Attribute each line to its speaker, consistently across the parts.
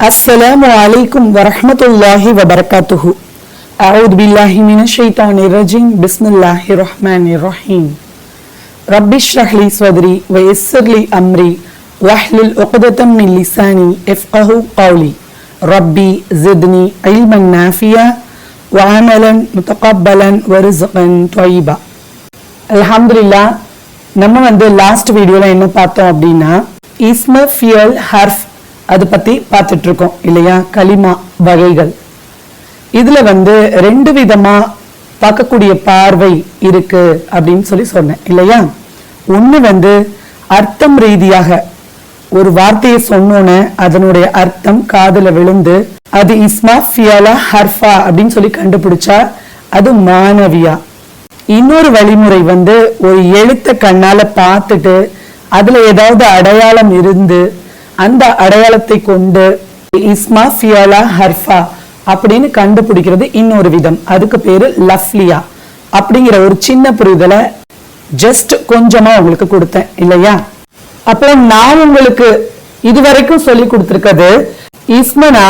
Speaker 1: السلام عليكم ورحمة الله وبركاته أعوذ بالله من الشيطان الرجيم بسم الله الرحمن الرحيم رب اشرح لي صدري ويسر لي أمري واحلل عقدة من لساني يفقه قولي ربي زدني علما نافعا وعملا متقبلا ورزقا طيبا அல்ஹம்துலில்லா நம்ம வந்து லாஸ்ட் வீடியோல என்ன பார்த்தோம் அப்படின்னா இஸ்ம ஃபியல் ஹர்ஃப் அது பத்தி பார்த்துட்டு இருக்கோம் இல்லையா? களிமா வகைகள். இதுல வந்து ரெண்டு விதமா பார்க்கக்கூடிய பார்வை இருக்கு அப்படின்னு சொல்லி சொன்னேன் இல்லையா? ஒண்ணு வந்து அர்த்தம் ரீதியாக ஒரு வார்த்தையை சொன்னோன்னு அதனுடைய அர்த்தம் காதுல விழுந்து அது இஸ்மா ஃபியாலா ஹர்ஃபா அப்படின்னு சொல்லி கண்டுபிடிச்சா அது மாணவியா? இன்னொரு வழிமுறை வந்து ஒரு எழுத்த கண்ணால பார்த்துட்டு அதுல ஏதாவது அடையாளம் இருந்து அந்த அடையாளத்தை கொண்டு இஸ்மா ஃபியோலா ஹர்ஃபா அப்படின்னு கண்டுபிடிக்கிறது இன்னொரு விதம். அதுக்கு பேரு லஃப்லியா. அப்படிங்கிற ஒரு சின்ன புரிதலை ஜஸ்ட் கொஞ்சமா உங்களுக்கு கொடுத்தேன் இல்லையா? அப்போ நான் உங்களுக்கு இதுவரைக்கும் சொல்லி கொடுத்துருக்கிறது இஸ்மனா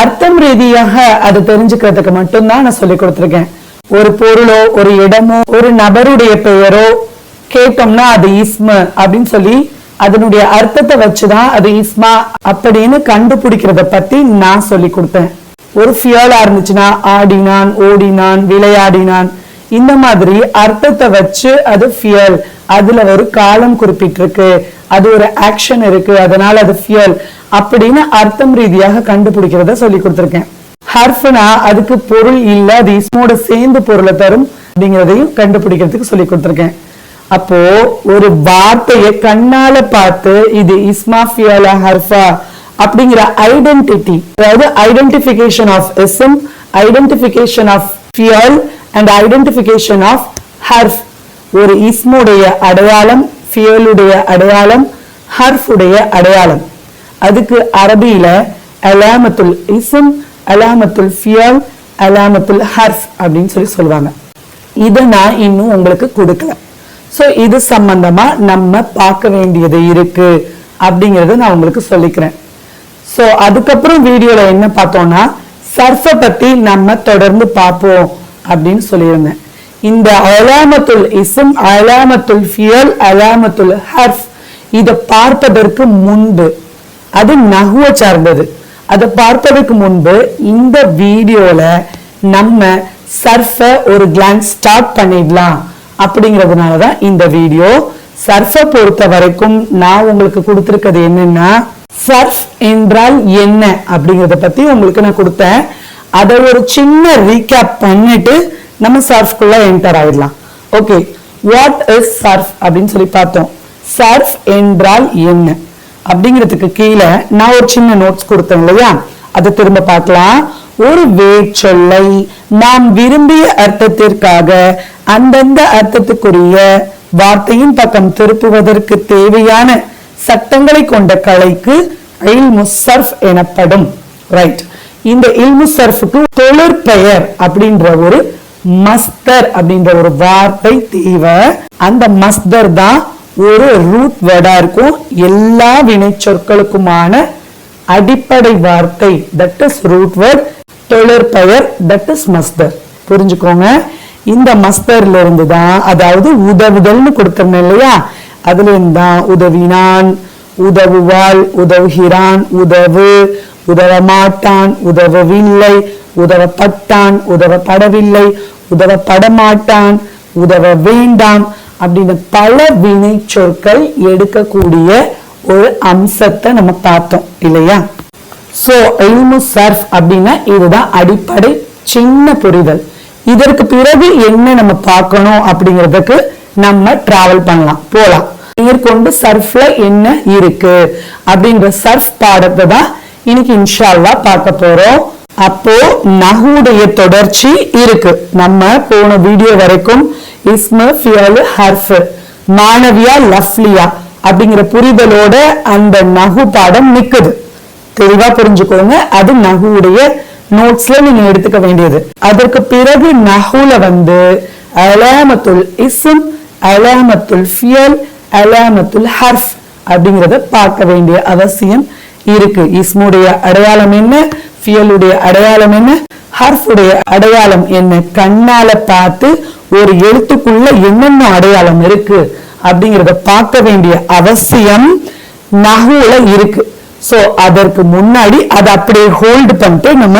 Speaker 1: அர்த்தம் ரீதியாக அது தெரிஞ்சுக்கிறதுக்கு மட்டும்தான் நான் சொல்லி கொடுத்துருக்கேன். ஒரு பொருளோ ஒரு இடமோ ஒரு நபருடைய பெயரோ கேட்டோம்னா அது இஸ்ம அப்படின்னு சொல்லி அதனுடைய அர்த்தத்தை வச்சுதான் அது இஸ்மா அப்படின்னு கண்டுபிடிக்கிறத பத்தி நான் சொல்லி கொடுத்தேன். ஒரு ஃபியலா இருந்துச்சுன்னா ஆடினான் ஓடினான் விளையாடினான். இந்த மாதிரி அர்த்தத்தை வச்சு அது ஃபியல். அதுல ஒரு காலம் குறிப்பிட்டிருக்கு. அது ஒரு ஆக்ஷன் இருக்கு. அதனால அது ஃபியல் அப்படின்னு அர்த்தம் ரீதியாக கண்டுபிடிக்கிறத சொல்லி கொடுத்திருக்கேன். ஹர்ஃப்னா அதுக்கு பொருள் இல்ல. அது இஸ்மோட சேர்ந்து பொருளை தரும் அப்படிங்கிறதையும் கண்டுபிடிக்கிறதுக்கு சொல்லி கொடுத்திருக்கேன். அப்போ ஒரு வார்த்தையை கண்ணால பார்த்து இது இஸ்மாஃபியால ஹர்ஃபா அப்படிங்கிற ஐடென்டிட்டி அதாவது ஐடென்டிபிகேஷன் ஆஃப் எஸ்எம் ஐடென்டிபிகேஷன் ஆஃப் ஃபியல் அண்ட் ஐடென்டிபிகேஷன் ஆஃப் ஹர்ஃப் ஒரு இஸ்முடைய அடையாளம் ஃபியலுடைய அடையாளம் ஹர்ஃபுடைய அடையாளம். அதுக்கு அரபியில அலாமத்துல் இசம் அலாமத்துல் ஃபியல் அலாமத்துல் ஹர்ஃப் அப்படின்னு சொல்லி சொல்லுவாங்க. இதை நான் இன்னும் உங்களுக்கு கொடுக்கல. ஸோ இது சம்பந்தமா நம்ம பார்க்க வேண்டியது இருக்கு அப்படிங்கறத நான் உங்களுக்கு சொல்லிக்கிறேன். ஸோ அதுக்கப்புறம் வீடியோல என்ன பார்த்தோம்னா சர்ஃபை பத்தி நம்ம தொடர்ந்து பார்ப்போம் அப்படின்னு சொல்லியிருந்தேன். இந்த அலாமத்துல் இசம் அலாமத்துல் ஃபியல் அலாமத்துல் ஹர்ஃப் இதை பார்ப்பதற்கு முன்பு அது நகுவ சார்ந்தது. அதை பார்ப்பதற்கு முன்பு இந்த வீடியோல நம்ம சர்ஃபை ஒரு கிளான்ஸ் ஸ்டார்ட் பண்ணிடலாம். அப்படிங்கிறதுனால தான் இந்த வீடியோ. சர்ஃபை பொறுத்த வரைக்கும் நான் உங்களுக்கு கொடுத்துருக்கிறது என்னன்னா சர்ஃப் என்றால் என்ன அப்படிங்கறத பத்தி உங்களுக்கு நான் கொடுத்தேன். அதை ஒரு சின்ன ரீகேப் பண்ணிட்டு நம்ம சர்ஃப்குள்ளே என்டர் ஆயிடலாம். ஓகே வாட் இஸ் சர்ஃப் அப்படின்னு சொல்லி பார்த்தோம். சர்ஃப் என்றால் என்ன அப்படிங்கிறதுக்கு கீழே நான் ஒரு சின்ன நோட்ஸ் கொடுத்தேன் இல்லையா? அதை திரும்ப பார்க்கலாம். ஒரு வேச்சொல்லை நாம் விரும்பிய அர்த்தத்திற்காக அந்தந்த அர்த்தத்துக்குரிய வார்த்தையின் பக்கம் திருப்புவதற்கு தேவையான சட்டங்களை கொண்ட கலைக்கு இல்முசர்ஃப் எனப்படும். ரைட் இந்த இல்முசர்ஃபுக்கு தொழிற்பெயர் அப்படின்ற ஒரு மஸ்தர் அப்படின்ற ஒரு வார்த்தை தேவை. அந்த மஸ்தர் தான் ஒரு ரூட் வேர்டா இருக்கும். எல்லா வினை சொற்களுக்குமான அடிப்படை வார்த்தை. தட் இஸ் ரூட் வேர்ட் தொழிற்பெயர் தட் இஸ் மஸ்தர் புரிஞ்சுக்கோங்க. இந்த மஸ்தர்ல இருந்து தான் அதாவது உதவுதல்னு கொடுத்திருந்தேன் இல்லையா? அதுல இருந்து தான் உதவினான் உதவுவாள் உதவுகிறான் உதவு உதவ மாட்டான் உதவவில்லை உதவப்பட்டான் உதவப்படவில்லை உதவப்படமாட்டான் உதவ வேண்டாம் அப்படின்னு பல வினை சொற்கள் எடுக்கக்கூடிய ஒரு அம்சத்தை நம்ம பார்த்தோம் இல்லையா? சோ இல்மு சர்ஃப் அப்படின்னா இதுதான் அடிப்படை சின்ன புரிதல். இதற்கு பிறகு என்ன நம்ம பார்க்கணும் அப்படிங்கிறதுக்கு நம்ம டிராவல் பண்ணலாம். போலாம். மேற்கொண்டு சர்ஃப்ல என்ன இருக்கு? அப்படின்ற சர்ஃப் பாடத்தை தான் இன்னைக்கு இன்ஷால்லா பார்க்க போறோம். அப்போ நகுடைய தொடர்ச்சி இருக்கு. நம்ம போன வீடியோ வரைக்கும் இஸ்ம ஃபியலு ஹர்ஃப் மாணவியா லஃப்லியா அப்படிங்கிற புரிதலோட அந்த நகு பாடம் நிக்குது. தெளிவா புரிஞ்சுக்கோங்க. அது நகுவுடைய நோட்ஸ்ல நீங்க எடுத்துக்க வேண்டியது. அதற்கு பிறகு நகுல வந்து அலாமத்துல் இஸ்ம் அலாமத்துல் ஃபியல் அலாமத்துல் ஹர்ஃப் அப்படிங்கறத பார்க்க வேண்டிய அவசியம் இருக்கு. இஸ்முடைய அடையாளம் என்ன? ஃபியலுடைய அடையாளம் என்ன? ஹர்ஃபுடைய அடையாளம் என்ன? கண்ணால பார்த்து ஒரு எழுத்துக்குள்ள என்னென்ன அடையாளம் இருக்கு அப்படிங்கறத பார்க்க வேண்டிய அவசியம் நகுல இருக்கு. சோ அதற்கு முன்னாடி அதை அப்படியே ஹோல்டு பண்ணிட்டு நம்ம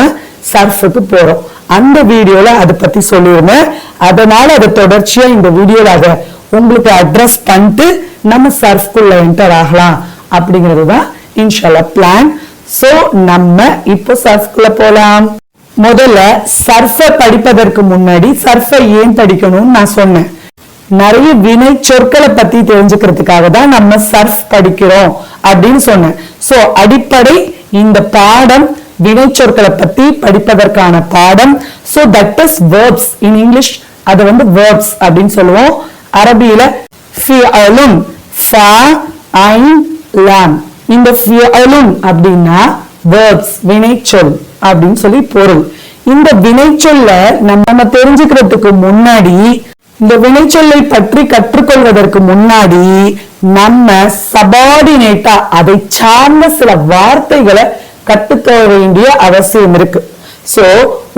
Speaker 1: சர்ஃபுக்கு போறோம். அந்த வீடியோல அதை பத்தி சொல்லியிருந்தேன். அதனால அதை தொடர்ச்சியா இந்த வீடியோல அதை உங்களுக்கு அட்ரஸ் பண்ணிட்டு நம்ம சர்ஃப்குள்ள என்டர் ஆகலாம் அப்படிங்கிறது தான் இன்ஷால்லா பிளான் சோ நம்ம இப்போ சர்ஃப்குள்ள போலாம். முதல்ல சர்ஃபை படிப்பதற்கு முன்னாடி சர்ஃபை ஏன் படிக்கணும்னு நான் சொன்னேன். நிறைய வினை சொற்களை பத்தி தெரிஞ்சுக்கிறதுக்காக தான் நம்ம சர்ஃப் படிக்கிறோம் அப்படின்னு சொன்னேன். ஸோ அடிப்படை இந்த பாடம் வினைச்சொற்களை பத்தி படிப்பதற்கான பாடம். So that is verbs in English அது வந்து வேர்ப்ஸ் அப்படின்னு சொல்லுவோம். அரபியில ஃபியலும் ஃபா ஐன் லாம் இந்த ஃபியலும் அப்படின்னா வேர்ப்ஸ் வினைச்சொல் அப்படின்னு சொல்லி பொருள். இந்த வினைச்சொல்ல நம்ம தெரிஞ்சுக்கிறதுக்கு முன்னாடி இந்த வினைச்சொல்லை பற்றி கற்றுக்கொள்வதற்கு முன்னாடி நம்ம சபார்டினேட்டா அதை சார்ந்த சில வார்த்தைகளை கற்றுக்க வேண்டிய அவசியம் இருக்கு. சோ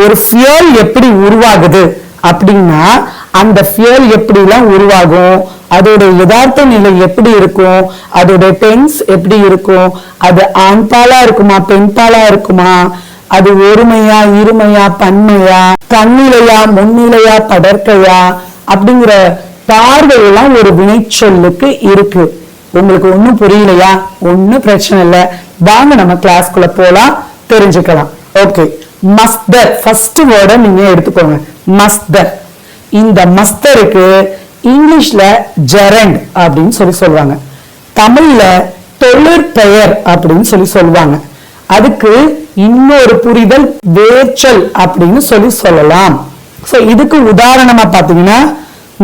Speaker 1: ஒரு ஃபியல் எப்படி உருவாகுது அப்படின்னா அந்த ஃபியல் எப்படி எல்லாம் உருவாகும் அதோட யதார்த்த நிலை எப்படி இருக்கும் அதோட டென்ஸ் எப்படி இருக்கும் அது ஆண்பாலா இருக்குமா பெண்பாலா இருக்குமா அது ஒருமையா இருமையா பன்மையா தன்னிலையா முன்னிலையா படற்கையா அப்படிங்கிற பார்வையெல்லாம் ஒரு வினைச்சொல்லுக்கு இருக்கு. உங்களுக்கு ஒன்னும் புரியலையா? ஒன்னும் பிரச்சனை இல்ல. வாங்க நம்ம கிளாஸ்க்குள்ள போலாம். தெரிஞ்சுக்கலாம். ஓகே மஸ்தர் ஃபர்ஸ்ட் வேர்டை நீங்க எடுத்துக்கோங்க. மஸ்தர் இந்த மஸ்தருக்கு இங்கிலீஷ்ல ஜெரண்ட் அப்படின்னு சொல்லி சொல்லுவாங்க. தமிழ்ல தொழிற்பெயர் அப்படின்னு சொல்லி சொல்லுவாங்க. அதுக்கு இன்னொரு புரிதல் வேர்ச்சல் அப்படின்னு சொல்லி சொல்லலாம். ஸோ இதுக்கு உதாரணமா பார்த்தீங்கன்னா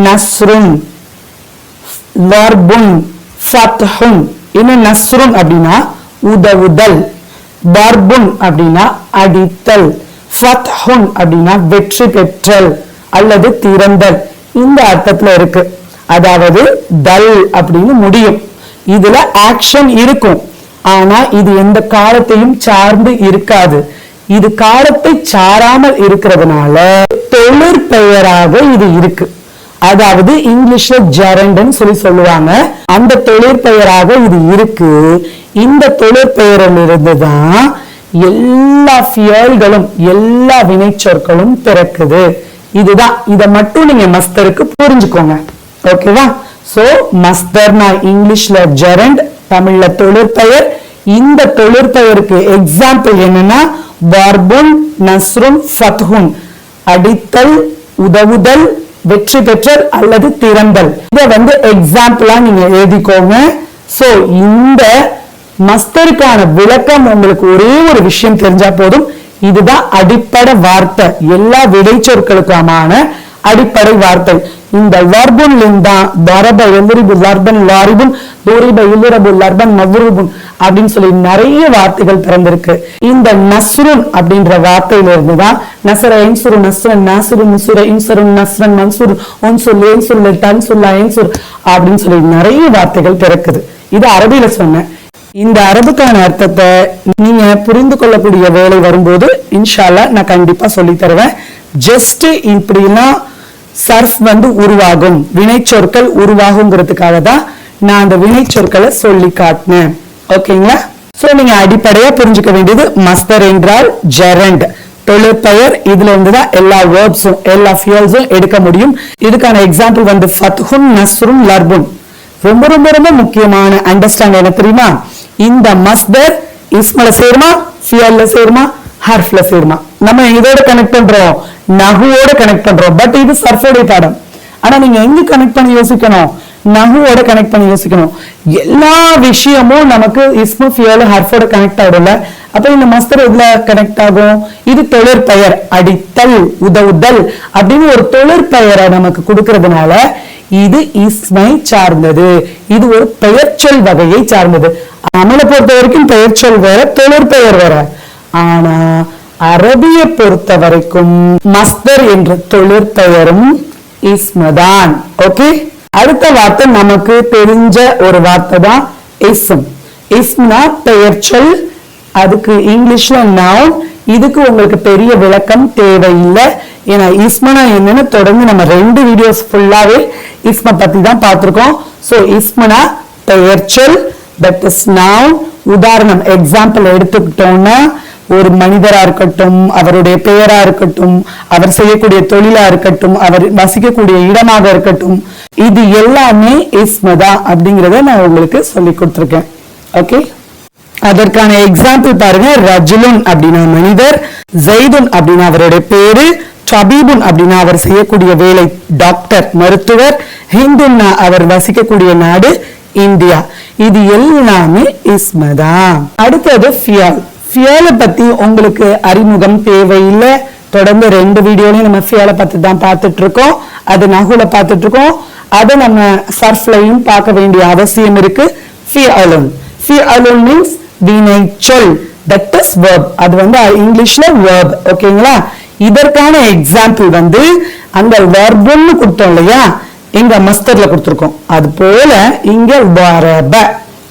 Speaker 1: நஸ்ருன் தர்புன் ஃபத்ஹுன். இன்னும் நஸ்ருன் அப்படின்னா உதவுதல். தர்புன் அப்படின்னா அடித்தல். ஃபத்ஹுன் அப்படின்னா வெற்றி பெற்றல் அல்லது திறந்தல். இந்த அர்த்தத்தில் இருக்கு. அதாவது தல் அப்படின்னு முடியும். இதுல ஆக்ஷன் இருக்கும். ஆனா இது எந்த காலத்தையும் சார்ந்து இருக்காது. இது காலத்தை சாராமல் இருக்கிறதுனால தொழிற்பெயராக இது இருக்கு. அதாவது இங்கிலீஷ்ல ஜெரண்ட்னு சொல்லி சொல்லுவாங்க. அந்த தொழிற்பெயராக இது இருக்கு. இந்த தொழிற்பெயரிலிருந்து தான் எல்லா ஃபியல்களும் எல்லா வினைச்சொற்களும் பிறக்குது. இதுதான். இதை மட்டும் நீங்க மஸ்தருக்கு புரிஞ்சுக்கோங்க. ஓகேவா? சோ மஸ்தர்னா இங்கிலீஷ்ல ஜெரண்ட் தமிழ்ல தொழிற்பெயர் இந்த தொழிற்பெயருக்கு எக்ஸாம்பிள் என்னன்னா வர்புன் நஸ்ருன் ஃபத்ஹுன். அடித்தல் உதவுதல் வெற்றி பெற்றல் அல்லது திறந்தல். இதை வந்து எக்ஸாம்பிளா நீங்க எழுதிக்கோங்க. சோ இந்த மஸ்தருக்கான விளக்கம் உங்களுக்கு ஒரே ஒரு விஷயம் தெரிஞ்சா போதும். இதுதான் அடிப்படை வார்த்தை. எல்லா விடை சொற்களுக்குமான அடிப்படை வார்த்தை. இந்த வர்புன் தான் வரப எந்திரிபு வர்பன் லாரிபுன் தூரிப இல்லிரபு லர்பன் மவ்ருபுன் அப்படின்னு சொல்லி நிறைய வார்த்தைகள் பிறந்திருக்கு. இந்த நஸ்ருன் அப்படின்ற வார்த்தையில இருந்து தான் நசர என்சுரு நஸ்ரன் நாசுரு முசுர இன்சருன் நஸ்ரன் மன்சூர் ஒன்சுல் ஏன்சுல் தன்சுல்லா ஏன்சுர் அப்படின்னு சொல்லி நிறைய வார்த்தைகள் பிறக்குது. இது அரபியில சொன்னேன் இந்த அரபுக்கான அர்த்தத்தை நீங்க புரிந்து கொள்ளக்கூடிய வேலை வரும்போது இன்ஷால்லா நான் கண்டிப்பா சொல்லி தருவேன். ஜஸ்ட் இப்படின்னா சர்ஃப் வந்து உருவாகும். வினைச்சொற்கள் உருவாகுங்கிறதுக்காக தான் நான் அந்த வினைச்சொற்களை சொல்லி காட்டினேன். ஓகேங்களா? சோ நீங்க அடிப்படையா புரிஞ்சுக்க வேண்டியது மஸ்தர் என்றால் ஜெரண்ட் தொழிற்பெயர் இதுல இருந்துதான் எல்லா வேர்ட்ஸும் எல்லா ஃபியல்ஸும் எடுக்க முடியும். இதுக்கான எக்ஸாம்பிள் வந்து ஃபத்ஹுன் நஸ்ரும் லர்புன் ரொம்ப ரொம்ப ரொம்ப முக்கியமான அண்டர்ஸ்டாண்ட் என்ன தெரியுமா? இந்த மஸ்தர் இஸ்மல சேருமா? ஃபியல்ல சேருமா? ஹர்ஃப்ல சேருமா? நம்ம இதோட கனெக்ட் பண்றோம். நகுவோட கனெக்ட் பண்றோம். பட் இது சர்ஃபோடைய பாடம். ஆனா நீங்க எங்க கனெக்ட் பண்ணி யோசிக்கணும்? நகுவோட கனெக்ட் பண்ணி யோசிக்கணும். எல்லா விஷயமும் நமக்கு இஸ்மு ஃபியல் ஹர்ஃபோட கனெக்ட் ஆயிடும்ல அப்ப இந்த மஸ்தர் எதுல கனெக்ட் ஆகும்? இது தொழிற்பெயர் அடித்தல் உதவுதல் அப்படின்னு ஒரு தொழிற்பெயரை நமக்கு கொடுக்கறதுனால இது இஸ்மை சார்ந்தது. இது ஒரு பெயர்ச்சொல் வகையை சார்ந்தது. அமலை பொறுத்த வரைக்கும் பெயர்ச்சொல் வேற தொழிற்பெயர் வேற. ஆனா அரபிய பொறுத்த வரைக்கும் மஸ்தர் என்ற தொழிற்பெயரும் இஸ்மதான் ஓகே அடுத்த வார்த்தை நமக்கு தெரிஞ்ச ஒரு வார்த்தை தான் இஸ்ம். இஸ்ம்னா பெயர்ச்சொல் அதுக்கு இங்கிலீஷ்ல நவுன் இதுக்கு உங்களுக்கு பெரிய விளக்கம் தேவையில்லை. ஏன்னா இஸ்மனா என்னன்னு தொடர்ந்து நம்ம ரெண்டு வீடியோஸ் ஃபுல்லாவே இஸ்ம பத்தி தான் பார்த்திருக்கோம். சோ இஸ்மனா பெயர்ச்சொல் தட் இஸ் நவுன் உதாரணம் எக்ஸாம்பிள் எடுத்துக்கிட்டோம்னா ஒரு மனிதரா இருக்கட்டும் அவருடைய பெயரா இருக்கட்டும் அவர் செய்யக்கூடிய தொழிலா இருக்கட்டும் அவர் வசிக்கக்கூடிய இடமாக இருக்கட்டும் இது எல்லாமே இஸ்மதா அப்படிங்கிறத நான் உங்களுக்கு சொல்லி கொடுத்துருக்கேன். ஓகே அதற்கான எக்ஸாம்பிள் பாருங்க. ரஜுலுன் அப்படின்னா மனிதர் ஜெய்துன் அப்படின்னா அவருடைய பேரு சபீபுன் அப்படின்னா அவர் செய்யக்கூடிய வேலை டாக்டர் மருத்துவர் ஹிந்துன்னா அவர் வசிக்கக்கூடிய நாடு இந்தியா. இது எல்லாமே இஸ்மதா அடுத்தது ஃபியால். ஃபியோலை பற்றி உங்களுக்கு அறிமுகம் தேவையில்லை. தொடர்ந்து ரெண்டு வீடியோலையும் நம்ம ஃபியோலை பற்றி தான் பார்த்துட்டு இருக்கோம் அது நகுல பார்த்துட்டு இருக்கோம் அதை நம்ம சர்ஃப்லையும் பார்க்க வேண்டிய அவசியம் இருக்கு. ஃபியூ அலோன் மீன்ஸ் வினை சொல். தட் இஸ் வேர்ப் அது வந்து இங்கிலீஷ்ல வேர்ப் ஓகேங்களா? இதற்கான எக்ஸாம்பிள் வந்து அந்த வெர்புன்னு கொடுத்தோம் இல்லையா? இங்க மஸ்தர்ல கொடுத்துருக்கோம். அது போல இங்க வரப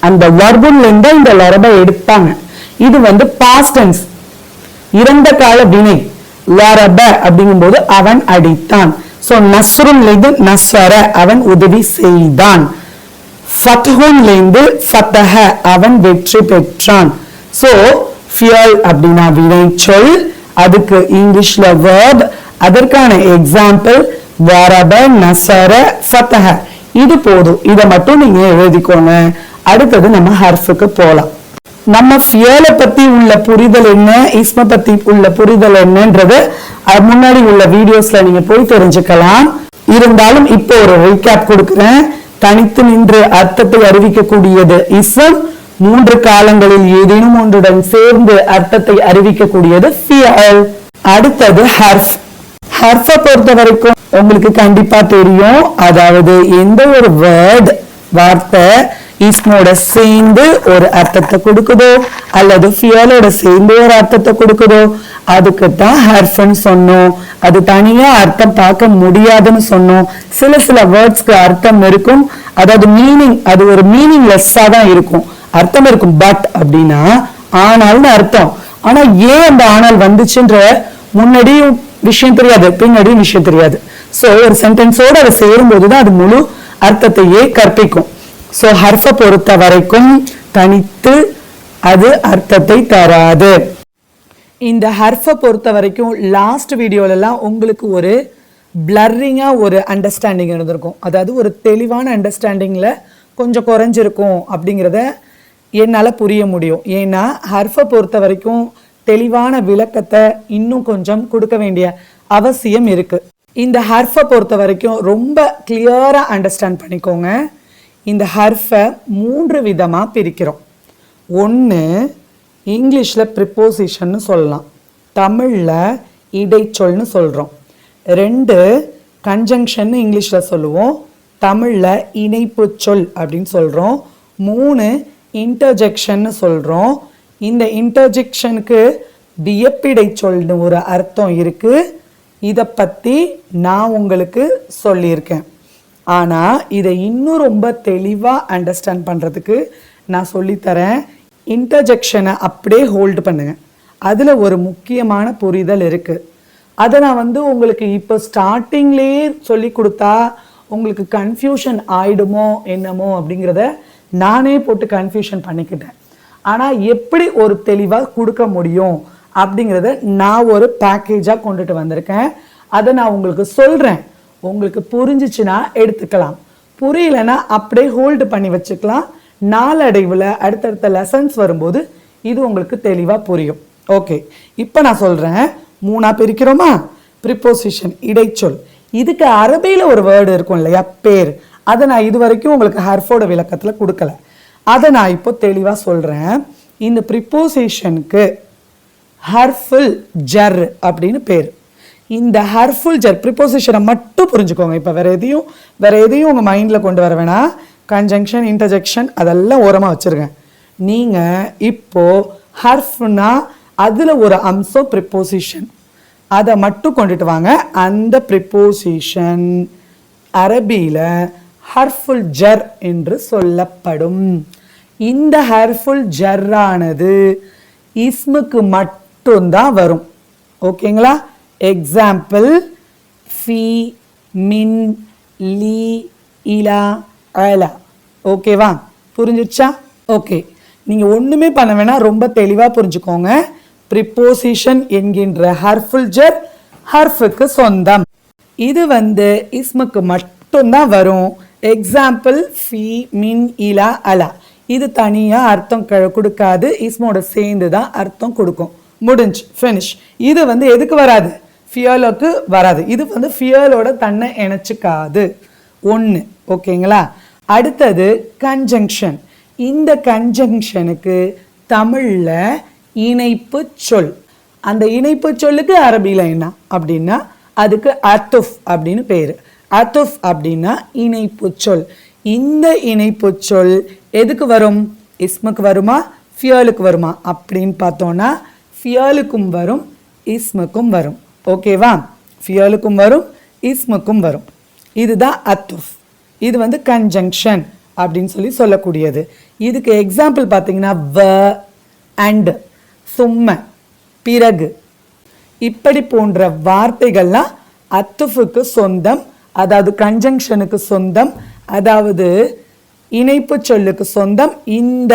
Speaker 1: அந்த வர்புன்ல இருந்து இந்த லரப எடுப்பாங்க. இது வந்து பாஸ்ட் இறந்த கால வினை. லரப அப்படிங்கும்போது அவன் அடித்தான். சோ நஸ்ருன்ல நஸ்வர அவன் உதவி செய்தான். ஃபத்ஹுன்ல ஃபத்தஹ அவன் வெற்றி பெற்றான். சோ ஃபியல் அப்படின்னா வினைச்சொல் அதுக்கு இங்கிலீஷ்ல வேர்ப் அதற்கான எக்ஸாம்பிள் வரப நசர ஃபத்தஹ. இது போதும். இதை மட்டும் நீங்க எழுதிக்கோங்க. அடுத்தது நம்ம ஹர்ஃபுக்கு போகலாம் நம்ம ஃபியலை பத்தி உள்ள புரிதல் என்ன இஸ்ம பத்தி உள்ள புரிதல் என்னன்றது முன்னாடி உள்ள வீடியோஸ்ல நீங்க போய் தெரிஞ்சுக்கலாம். இருந்தாலும் இப்போ ஒரு ரீகேப் கொடுக்குறேன். தனித்து நின்று அர்த்தத்தை அறிவிக்கக்கூடியது இஸ்ம் மூன்று காலங்களில் ஏதேனும் ஒன்றுடன் சேர்ந்து அர்த்தத்தை அறிவிக்கக்கூடியது ஃபியல். அடுத்தது ஹர்ஃப். ஹர்ஃபை பொறுத்த வரைக்கும் உங்களுக்கு கண்டிப்பா தெரியும். அதாவது எந்த ஒரு வேர்ட் வார்த்தை இஸ்மோட சேர்ந்து ஒரு அர்த்தத்தை கொடுக்குதோ அல்லது ஃபியலோட சேர்ந்து ஒரு அர்த்தத்தை கொடுக்குதோ அதுக்கு தான் ஹர்ஃபன் சொன்னோம். அது தனியா அர்த்தம் பார்க்க முடியாதுன்னு சொன்னோம். சில சில வேர்ட்ஸ்க்கு அர்த்தம் இருக்கும். அதாவது மீனிங் அது ஒரு மீனிங்லெஸ்ஸா தான் இருக்கும். அர்த்தம் இருக்கும் பட் அப்படின்னா ஆனால்னு அர்த்தம். ஆனா ஏன் அந்த ஆனால் வந்துச்சுன்ற முன்னாடியும் விஷயம் தெரியாது பின்னாடியும் விஷயம் தெரியாது. சோ ஒரு சென்டென்ஸோட அதை சேரும்போது தான் அது முழு அர்த்தத்தையே கற்பிக்கும். ஸோ ஹர்ஃபை பொறுத்த வரைக்கும் தனித்து அது அர்த்தத்தை தராது. இந்த ஹர்ஃபை பொறுத்த வரைக்கும் லாஸ்ட் வீடியோலலாம் உங்களுக்கு ஒரு பிளர்ரிங்காக ஒரு அண்டர்ஸ்டாண்டிங் இருந்திருக்கும். அதாவது ஒரு தெளிவான அண்டர்ஸ்டாண்டிங்கில் கொஞ்சம் குறைஞ்சிருக்கும் அப்படிங்கிறத என்னால் புரிய முடியும். ஏன்னா ஹர்ஃபை பொறுத்த வரைக்கும் தெளிவான விளக்கத்தை இன்னும் கொஞ்சம் கொடுக்க வேண்டிய அவசியம் இருக்குது இந்த ஹர்ஃபை பொறுத்த வரைக்கும் ரொம்ப கிளியராக அண்டர்ஸ்டாண்ட் பண்ணிக்கோங்க. இந்த ஹர்ஃபை மூன்று விதமாக பிரிக்கிறோம். ஒன்று இங்கிலீஷில் ப்ரிப்போசிஷன்னு சொல்லலாம். தமிழில் இடைச்சொல்னு சொல்கிறோம் ரெண்டு கன்ஜங்ஷன் இங்கிலீஷில் சொல்லுவோம். தமிழில் இணைப்பு சொல் அப்படின்னு சொல்கிறோம் மூணு இன்டர்ஜெக்ஷன்னு சொல்கிறோம் இந்த இன்டர்ஜெக்ஷனுக்கு வியப்பிடை சொல்னு ஒரு அர்த்தம் இருக்குது இதை பற்றி நான் உங்களுக்கு சொல்லியிருக்கேன். ஆனால் இதை இன்னும் ரொம்ப தெளிவாக அண்டர்ஸ்டாண்ட் பண்ணுறதுக்கு நான் சொல்லித்தரேன். இன்டர்ஜெக்ஷனை அப்படியே ஹோல்டு பண்ணுங்க. அதில் ஒரு முக்கியமான புரிதல் இருக்குது அதை நான் வந்து உங்களுக்கு இப்போ ஸ்டார்டிங்லேயே சொல்லி கொடுத்தா உங்களுக்கு கன்ஃபியூஷன் ஆயிடுமோ என்னமோ அப்படிங்கிறத நானே போட்டு கன்ஃபியூஷன் பண்ணிக்கிட்டேன். ஆனால் எப்படி ஒரு தெளிவாக கொடுக்க முடியும் அப்படிங்கிறத நான் ஒரு பேக்கேஜாக கொண்டுட்டு வந்திருக்கேன். அதை நான் உங்களுக்கு சொல்கிறேன் உங்களுக்கு புரிஞ்சிச்சுன்னா எடுத்துக்கலாம். புரியலன்னா அப்படியே ஹோல்டு பண்ணி வச்சுக்கலாம். நாளடைவில் அடுத்தடுத்த லெசன்ஸ் வரும்போது இது உங்களுக்கு தெளிவாக புரியும். ஓகே இப்போ நான் சொல்கிறேன் மூணாக பிரிக்கிறோமா? ப்ரிப்போசிஷன் இடைச்சொல். இதுக்கு அரபியில் ஒரு வேர்டு இருக்கும் இல்லையா? பேர். அதை நான் இது வரைக்கும் உங்களுக்கு ஹர்ஃபோட விளக்கத்தில் கொடுக்கல. அதை நான் இப்போ தெளிவாக சொல்கிறேன் இந்த ப்ரிப்போசிஷனுக்கு ஹர்ஃபுல் ஜர் அப்படின்னு பேர். இந்த ஹர்ஃபுல் ஜர் ப்ரிப்போசிஷனை மட்டும் புரிஞ்சுக்கோங்க. இப்போ வேறு எதையும் வேறு எதையும் உங்கள் மைண்டில் கொண்டு வர வேணாம். கன்ஜங்ஷன் இன்டர்ஜெக்ஷன் அதெல்லாம் ஓரமாக வச்சுருங்க. நீங்கள் இப்போது ஹர்ஃப்னா அதில் ஒரு அம்சம் ப்ரிப்போசிஷன் அதை மட்டும் கொண்டுட்டு வாங்க. அந்த ப்ரிப்போசிஷன் அரபியில் ஹர்ஃபுல் ஜர் என்று சொல்லப்படும். இந்த ஹர்ஃபுல் ஜர்ரானது இஸ்முக்கு மட்டும்தான் வரும். ஓகேங்களா எக்ஸாம்பிள் ஃபி மின் லி இலா அலா ஓகேவா புரிஞ்சிருச்சா? ஓகே நீங்கள் ஒன்றுமே பண்ண வேணாம். ரொம்ப தெளிவாக புரிஞ்சுக்கோங்க. ப்ரிப்போசிஷன் என்கின்ற ஹர்ஃபுல் ஜர் ஹர்ஃபுக்கு சொந்தம். இது வந்து இஸ்முக்கு மட்டும்தான் வரும். எக்ஸாம்பிள் ஃபி மின் இலா அலா இது தனியாக அர்த்தம் க- கொடுக்காது. இஸ்மோட சேர்ந்து தான் அர்த்தம் கொடுக்கும். முடிஞ்சு ஃபினிஷ் இது வந்து எதுக்கு வராது? ஃபியலுக்கு வராது. இது வந்து ஃபியலோட தன்னை இணைச்சிக்காது. ஒன்று ஓகேங்களா? அடுத்தது கன்ஜங்ஷன் இந்த கன்ஜங்ஷனுக்கு தமிழில் இணைப்பு சொல். அந்த இணைப்பு சொல்லுக்கு அரபியில் என்ன அப்படின்னா அதுக்கு அத்துஃப் அப்படின்னு பேர். அத்துஃப் அப்படின்னா இணைப்பு சொல். இந்த இணைப்பு சொல் எதுக்கு வரும்? இஸ்முக்கு வருமா? ஃபியலுக்கு வருமா? அப்படின்னு பார்த்தோன்னா ஃபியலுக்கும் வரும் இஸ்முக்கும் வரும். ஓகேவா ஃபியலுக்கும் வரும் இஸ்முக்கும் வரும். இதுதான் அத்துஃப். இது வந்து கன்ஜங்ஷன் அப்படின்னு சொல்லி சொல்லக்கூடியது. இதுக்கு எக்ஸாம்பிள் பார்த்தீங்கன்னா வ அண்ட் சும்ம பிறகு. இப்படி போன்ற வார்த்தைகள்லாம் அத்துஃபுக்கு சொந்தம் அதாவது கன்ஜங்ஷனுக்கு சொந்தம் அதாவது இணைப்பு சொல்லுக்கு சொந்தம் இந்த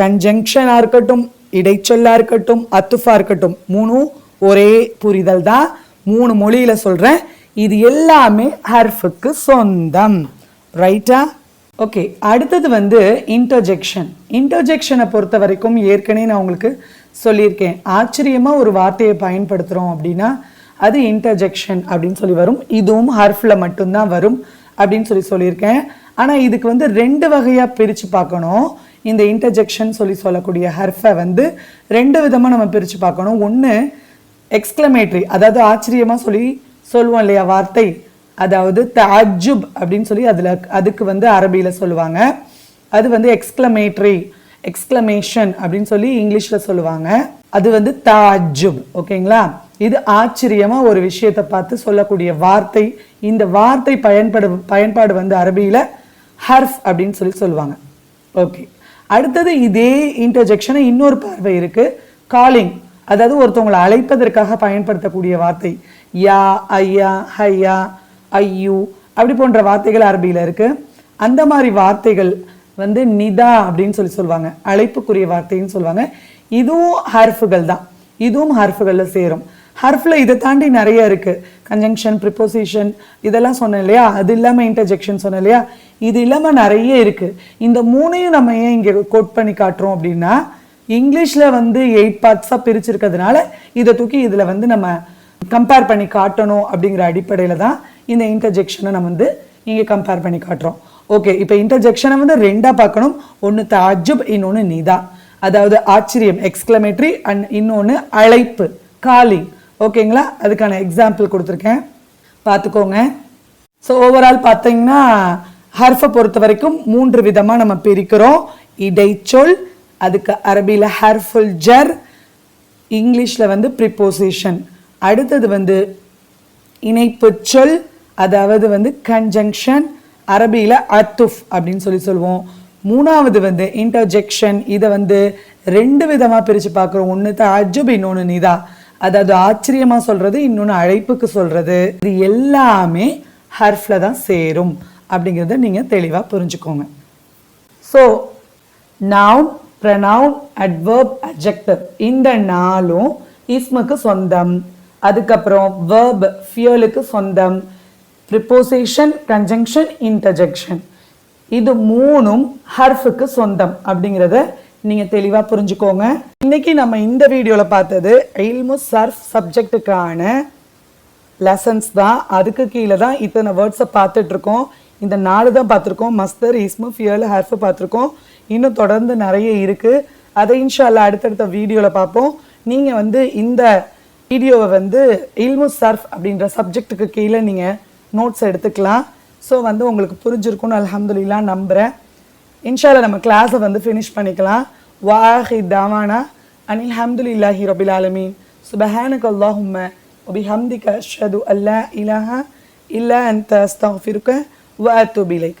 Speaker 1: கன்ஜங்ஷனாக இருக்கட்டும் இடைச்சொல்லா இருக்கட்டும் அத்துஃபாக இருக்கட்டும் மூணும் ஒரே புரிதல் தான் மூணு மொழியில சொல்றேன். இது எல்லாமே ஹர்ஃபுக்கு சொந்தம். ரைட்டா ஓகே அடுத்தது வந்து இன்டர்ஜெக்ஷன் இன்டர்ஜெக்ஷனை பொறுத்த வரைக்கும் ஏற்கனவே நான் உங்களுக்கு சொல்லியிருக்கேன். ஆச்சரியமாக ஒரு வார்த்தையை பயன்படுத்துகிறோம் அப்படின்னா அது இன்டர்ஜெக்ஷன் அப்படின்னு சொல்லி வரும். இதுவும் ஹர்ஃபில் மட்டும்தான் வரும் அப்படின்னு சொல்லி சொல்லியிருக்கேன். ஆனால் இதுக்கு வந்து ரெண்டு வகையாக பிரித்து பார்க்கணும். இந்த இன்டர்ஜெக்ஷன் சொல்லி சொல்லக்கூடிய ஹர்ஃபை வந்து ரெண்டு விதமாக நம்ம பிரித்து பார்க்கணும். ஒன்று எக்ஸ்க்ளமேட்ரி அதாவது ஆச்சரியமாக சொல்லி சொல்லுவோம் இல்லையா வார்த்தை? அதாவது தஅஜுப் அப்படின்னு சொல்லி அதில் அதுக்கு வந்து அரபியில் சொல்லுவாங்க. அது வந்து எக்ஸ்க்ளமேட்ரி எக்ஸ்க்ளமேஷன் அப்படின்னு சொல்லி இங்கிலீஷில் சொல்லுவாங்க. அது வந்து தாஜுப் ஓகேங்களா? இது ஆச்சரியமாக ஒரு விஷயத்தை பார்த்து சொல்லக்கூடிய வார்த்தை. இந்த வார்த்தை பயன்படு பயன்பாடு வந்து அரபியில் ஹர்ஃப் அப்படின்னு சொல்லி சொல்லுவாங்க. ஓகே. அடுத்தது இதே இன்டர்ஜெக்ஷனை இன்னொரு பார்வை இருக்குது காலிங் அதாவது ஒருத்தவங்களை அழைப்பதற்காக பயன்படுத்தக்கூடிய வார்த்தை. யா ஐயா ஹையா ஐயூ அப்படி போன்ற வார்த்தைகள் அரபியில் இருக்குது அந்த மாதிரி வார்த்தைகள் வந்து நிதா அப்படின்னு சொல்லி சொல்லுவாங்க. அழைப்புக்குரிய வார்த்தைன்னு சொல்லுவாங்க. இதுவும் ஹர்ஃபுகள் தான். இதுவும் ஹர்ஃபுகளில் சேரும். ஹர்ஃபில் இதை தாண்டி நிறைய இருக்குது கன்ஜங்ஷன் ப்ரிப்போசிஷன் இதெல்லாம் சொன்னேன் இல்லையா? அது இல்லாமல் இன்டர்ஜெக்ஷன் சொன்னேன் இல்லையா? இது இல்லாமல் நிறைய இருக்குது இந்த மூணையும் நம்ம ஏன் இங்கே கோட் பண்ணி காட்டுறோம் அப்படின்னா இங்கிலீஷில் வந்து எயிட் பார்ட்ஸாக பிரிச்சிருக்கிறதுனால இதை தூக்கி இதில் வந்து நம்ம கம்பேர் பண்ணி காட்டணும் அப்படிங்கிற அடிப்படையில் தான் இந்த இன்டர்ஜெக்ஷனை நம்ம வந்து இங்கே கம்பேர் பண்ணி காட்டுறோம். ஓகே இப்போ இன்டர்ஜெக்ஷனை வந்து ரெண்டாக பார்க்கணும். ஒன்று தாஜுப் இன்னொன்று நிதா. அதாவது ஆச்சரியம் எக்ஸ்க்ளமேட்ரி அண்ட் இன்னொன்று அழைப்பு காலிங் ஓகேங்களா அதுக்கான எக்ஸாம்பிள் கொடுத்துருக்கேன். பார்த்துக்கோங்க. ஸோ ஓவரால் பார்த்தீங்கன்னா ஹர்ஃபை பொறுத்த வரைக்கும் மூன்று விதமாக நம்ம பிரிக்கிறோம். இடைச்சொல் அதுக்கு அரபியில் ஹர்ஃபுல் ஜர் இங்கிலீஷில் வந்து ப்ரிப்போசிஷன் அடுத்தது வந்து இணைப்பு சொல் அதாவது வந்து கன்ஜங்ஷன் அரபியில் அத்துஃப் அப்படின்னு சொல்லி சொல்லுவோம். மூணாவது வந்து இன்டர்ஜெக்ஷன் இதை வந்து ரெண்டு விதமாக பிரித்து பார்க்குறோம். ஒன்று அஜுப் இன்னொன்று நிதா. அதாவது ஆச்சரியமாக சொல்கிறது இன்னொன்று அழைப்புக்கு சொல்கிறது இது எல்லாமே ஹர்ஃபில் தான் சேரும். அப்படிங்கிறத நீங்கள் தெளிவாக புரிஞ்சுக்கோங்க. So noun pronoun adverb adjective இந்த நாளும் இஸ்முக்கு சொந்தம். அதுக்கப்புறம் வேர்ப் ஃபியலுக்கு சொந்தம். ப்ரிப்போசிஷன் கன்ஜங்ஷன் இன்டர்ஜெக்ஷன் இது மூணும் ஹர்ஃபுக்கு சொந்தம் அப்படிங்கிறத நீங்க தெளிவா புரிஞ்சுக்கோங்க. இன்னைக்கு நம்ம இந்த வீடியோல பார்த்தது இல்மு சர்ஃப் சப்ஜெக்ட்டுக்கான லெசன்ஸ் தான். அதுக்கு கீழே தான் இத்தனை வேர்ட்ஸை பார்த்துட்டு இருக்கோம். இந்த நாலு தான் பார்த்துருக்கோம். மஸ்தர் இஸ்மு ஃபியல் ஹர்ஃபு பார்த்துருக்கோம். இன்னும் தொடர்ந்து நிறைய இருக்குது அதை இன்ஷால்லா அடுத்தடுத்த வீடியோவில் பார்ப்போம். நீங்கள் வந்து இந்த வீடியோவை வந்து இல்மு சர்ஃப் அப்படின்ற சப்ஜெக்ட்டுக்கு கீழே நீங்கள் நோட்ஸ் எடுத்துக்கலாம். ஸோ வந்து உங்களுக்கு புரிஞ்சிருக்கும்னு அலமதுல்லா நம்புகிறேன் இன்ஷால்லா நம்ம கிளாஸை வந்து ஃபினிஷ் பண்ணிக்கலாம். வாஹி தாவானா அனில் ஹம்துலில்லாஹி ரபில் ஆலமீன். சுபஹானக் அல்லாஹும்ம ஒபி ஹம்திக அஷது அல்லா இலாஹா இல்லா அந்த அஸ்தஃபிருக்க வ அத்துபிலைக்